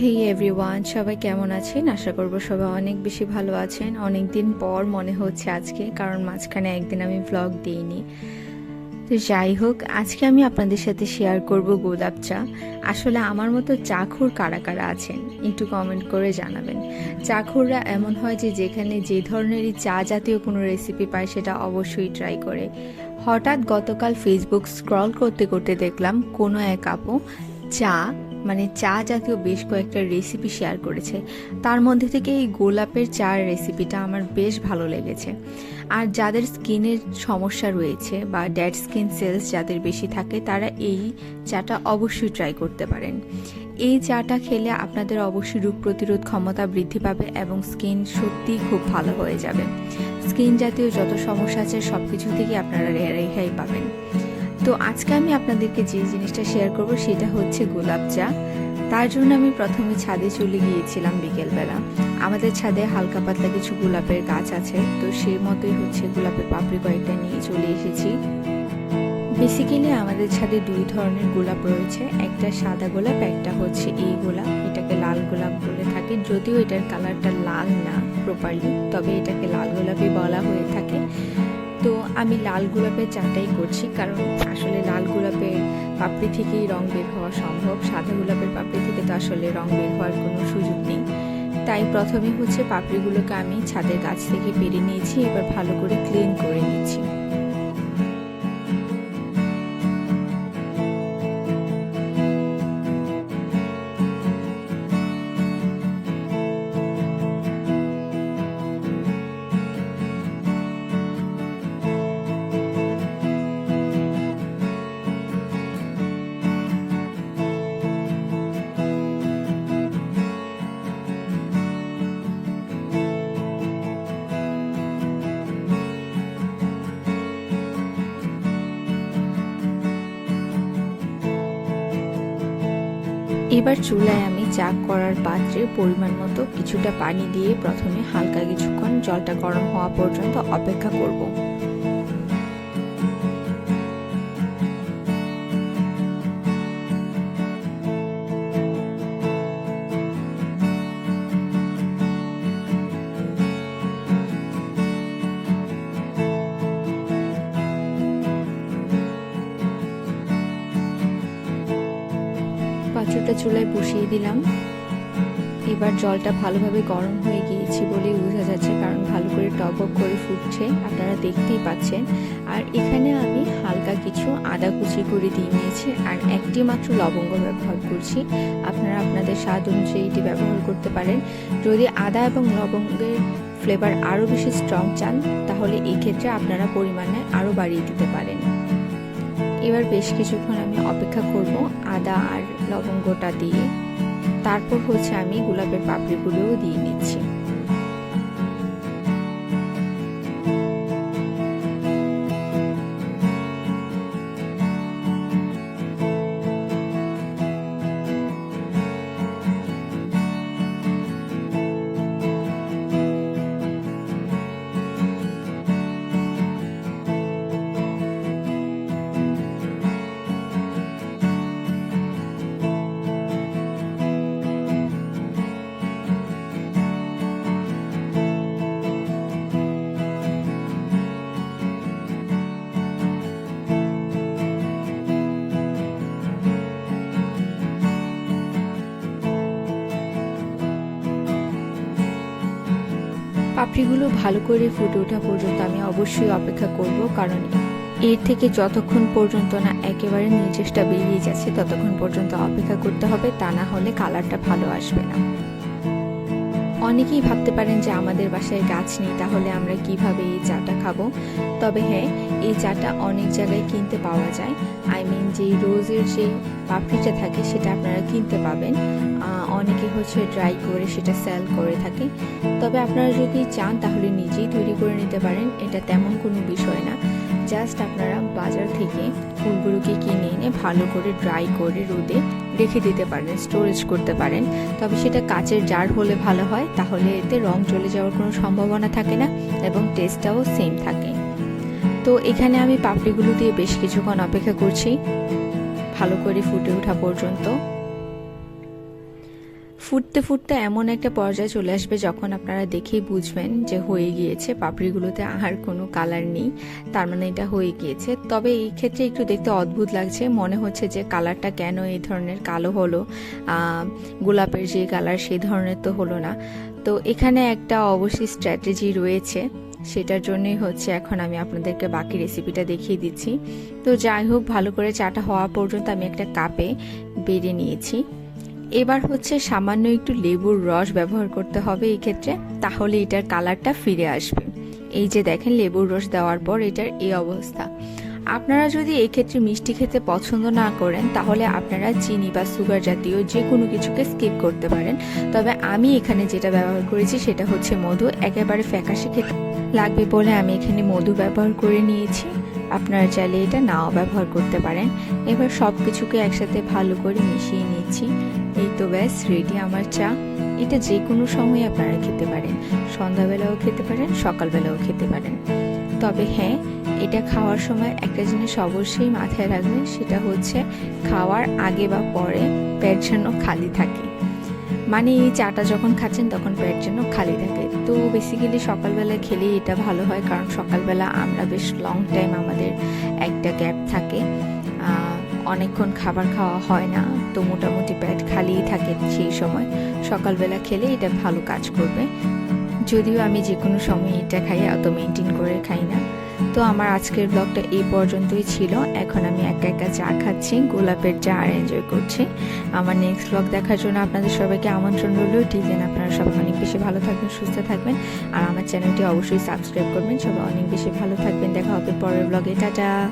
হেই everyone সবাই কেমন আছেন? আশা করব সবাই অনেক বেশি ভালো আছেন। অনেক দিন পর মনে হচ্ছে আজকে, কারণ মাঝখানে একদিন আমি ভ্লগ দিইনি। তো যাই হোক, আজকে আমি আপনাদের সাথে শেয়ার করব গোলাপ চা। আসলে আমার মতো চাখুর কারা কারা আছেন, একটু কমেন্ট করে জানাবেন। চাখুররা এমন হয় যে, যেখানে যে ধরনেরই চা জাতীয় কোনো রেসিপি পায়, সেটা অবশ্যই ট্রাই করে। হঠাৎ গতকাল ফেসবুক স্ক্রল করতে করতে দেখলাম, কোনো এক আপু চা মানে চা জাতীয় বেশ কয়েকটা রেসিপি শেয়ার করেছে। তার মধ্যে থেকে এই গোলাপের চার রেসিপিটা আমার বেশ ভালো লেগেছে। আর যাদের স্কিনের সমস্যা রয়েছে বা ড্যাড স্কিন সেলস যাদের বেশি থাকে, তারা এই চাটা অবশ্যই ট্রাই করতে পারেন। এই চাটা খেলে আপনাদের অবশ্যই রোগ প্রতিরোধ ক্ষমতা বৃদ্ধি পাবে এবং স্কিন সত্যিই খুব ভালো হয়ে যাবে। স্কিন জাতীয় যত সমস্যা আছে সব কিছু থেকে আপনারা রেহাই পাবেন। তো আজকে আমি আপনাদেরকে যে জিনিসটা শেয়ার করব সেটা হচ্ছে গোলাপ চা। তার জন্য আমি প্রথমে ছাদে চলে গিয়েছিলাম বিকেলবেলা। আমাদের ছাদে হালকা পাতলা কিছু গোলাপের গাছ আছে, তো সেই মতোই হচ্ছে গোলাপের পাপড়ি কয়েকটা নিয়ে চলে এসেছি। বেসিক্যালি আমাদের ছাদে দুই ধরনের গোলাপ রয়েছে, একটা সাদা গোলাপ, একটা হচ্ছে এই গোলাপ। এটাকে লাল গোলাপ বলে থাকে, যদিও এটার কালারটা লাল না প্রপারলি তবে এটাকে লাল গোলাপই বলা হয়ে থাকে। তো আমি লাল গোলাপের চাটাই করছি, কারণ আসলে লাল গোলাপের পাপড়ি থেকেই রং বের হওয়া সম্ভব। সাদা গোলাপের পাপড়ি থেকে তো আসলে রং বের হওয়ার কোনো সুযোগ নেই। তাই প্রথমে হচ্ছে পাপড়িগুলোকে আমি ছাদের গাছ থেকে পেরে নিয়েছি, এবার ভালো করে ক্লিন করে নিচ্ছি। এবার চুলায় আমি চা করার পাত্রে পরিমাণ মতো কিছুটা পানি দিয়ে প্রথমে হালকা কিছুক্ষণ জলটা গরম হওয়া পর্যন্ত অপেক্ষা করব। পাত্রটা চুলায় বসিয়ে দিলাম। এবার জলটা ভালোভাবে গরম হয়ে গিয়েছে বলেই বোঝা যাচ্ছে, কারণ ভালো করে টক করে ফুটছে, আপনারা দেখতেই পাচ্ছেন। আর এখানে আমি হালকা কিছু আদা কুচি করে দিয়ে নিয়েছি, আর একটি মাত্র লবঙ্গ ব্যবহার করছি। আপনারা আপনাদের স্বাদ অনুযায়ী এটি ব্যবহার করতে পারেন। যদি আদা এবং লবঙ্গের ফ্লেভার আরও বেশি স্ট্রং চান, তাহলে এই ক্ষেত্রে আপনারা পরিমাণে আরও বাড়িয়ে দিতে পারেন। এবার বেশ কিছুক্ষণ আমি অপেক্ষা করব আদা আর লবঙ্গটা দিয়ে। তারপর হচ্ছে আমি গোলাপের পাপড়িগুলোও দিয়ে নিচ্ছি। পাপড়িগুলো ভালো করে ফুটে ওঠা পর্যন্ত আমি অবশ্যই অপেক্ষা করব, কারণ এর থেকে যতক্ষণ পর্যন্ত না একেবারে নির্দেশটা বেরিয়ে যাচ্ছে, ততক্ষণ পর্যন্ত অপেক্ষা করতে হবে, তা না হলে কালারটা ভালো আসবে না। অনেকেই ভাবতে পারেন যে আমাদের বাসায় গাছ নেই, তাহলে আমরা কীভাবে এই চাটা খাব? তবে হ্যাঁ এই চাটা অনেক জায়গায় কিনতে পাওয়া যায়। আই মিন যে রোজের যে পাপড়িটা থাকে, সেটা আপনারা কিনতে পাবেন। অনেকে হচ্ছে ড্রাই করে সেটা সেল করে থাকে। তবে আপনারা যদি চান, তাহলে নিজেই তৈরি করে নিতে পারেন। এটা তেমন কোনো বিষয় না। জাস্ট আপনারা বাজার থেকে ফুলগুলোকে কিনে এনে ভালো করে ড্রাই করে রোদে রেখে দিতে পারেন স্টোরেজ করতে পারেন। তবে সেটা কাচের জার হলে ভালো হয়, তাহলে এতে রং চলে যাওয়ার কোনো সম্ভাবনা থাকে না এবং টেস্টটাও সেম থাকে। তো এখানে আমি পাপড়িগুলো দিয়ে বেশ কিছুক্ষণ অপেক্ষা করছি। ভালো করে ফুটে ওঠা পর্যন্ত। ফুটতে ফুটতে এমন একটা পর্যায়ে চলে আসবে যখন আপনারা দেখেই বুঝবেন যে হয়ে গিয়েছে, পাপড়িগুলোতে আর কোনো কালার নেই, তার মানে এটা হয়ে গিয়েছে। তবে এই ক্ষেত্রে একটু দেখতে অদ্ভুত লাগছে, মনে হচ্ছে যে কালারটা কেন এই ধরনের কালো হলো গোলাপের যে কালার সেই ধরনের তো হলো না। তো এখানে একটা অবশ্যই স্ট্র্যাটেজি রয়েছে, সেটার জন্যই হচ্ছে এখন আমি আপনাদেরকে বাকি রেসিপিটা দেখিয়ে দিচ্ছি। তো যাই হোক, ভালো করে চাটা হওয়া পর্যন্ত আমি একটা কাপে বেড়ে নিয়েছি। এবার হচ্ছে সামান্য একটু লেবুর রস ব্যবহার করতে হবে এই ক্ষেত্রে, তাহলে এটার কালারটা ফিরে আসবে। এই যে দেখেন লেবুর রস দেওয়ার পর এটার এই অবস্থা। আপনারা যদি এক্ষেত্রে মিষ্টি খেতে পছন্দ না করেন, তাহলে আপনারা চিনি বা সুগার জাতীয় যে কোনো কিছুকে স্কিপ করতে পারেন। তবে আমি এখানে যেটা ব্যবহার করেছি সেটা হচ্ছে মধু, একেবারে ফ্যাকাশে খেতে লাগবে বলে আমি এখানে মধু ব্যবহার করে নিয়েছি। আপনারা চাইলে এটা নাও ব্যবহার করতে পারেন। এবার সব কিছুকে একসাথে ভালো করে মিশিয়ে নিচ্ছি। এই তো ব্যাস রেডি আমার চা। এটা যে কোনো সময় আপনারা খেতে পারেন। সন্ধ্যাবেলাও খেতে পারেন, সকালবেলাও খেতে পারেন। তবে হ্যাঁ এটা খাওয়ার সময় একটা জিনিস অবশ্যই মাথায় রাখবেন, সেটা হচ্ছে খাওয়ার আগে বা পরে পেট যেন খালি থাকে। মানে এই চাটা যখন খাচ্ছেন, তখন পেট যেন খালি থাকে। তো বেসিক্যালি সকালবেলা খেলেই এটা ভালো হয়, কারণ সকালবেলা আমরা বেশ লং টাইম আমাদের একটা গ্যাপ থাকে। অনেকক্ষণ খাবার খাওয়া হয় না। তো মোটামুটি পেট খালিই থাকে সেই সময়। সকালবেলা খেলে এটা ভালো কাজ করবে। যদিও আমি যে কোনো সময় এটা খাই, অত মেনটেন করে খাই না। তো আমার আজকের ব্লগটা এই পর্যন্তই ছিল। এখন আমি একা একা চা খাচ্ছি, গোলাপের চা আর এনজয় করছি। আমার নেক্সট ব্লগ দেখার জন্য আপনাদের সবাইকে আমন্ত্রণ রইল। টিজেন আপনারা সবাই অনেক বেশি ভালো থাকবেন, সুস্থ থাকবেন। আর আমার চ্যানেলটি অবশ্যই সাবস্ক্রাইব করবেন। সবাই অনেক বেশি ভালো থাকবেন। দেখা হবে পরের ব্লগে টাটা!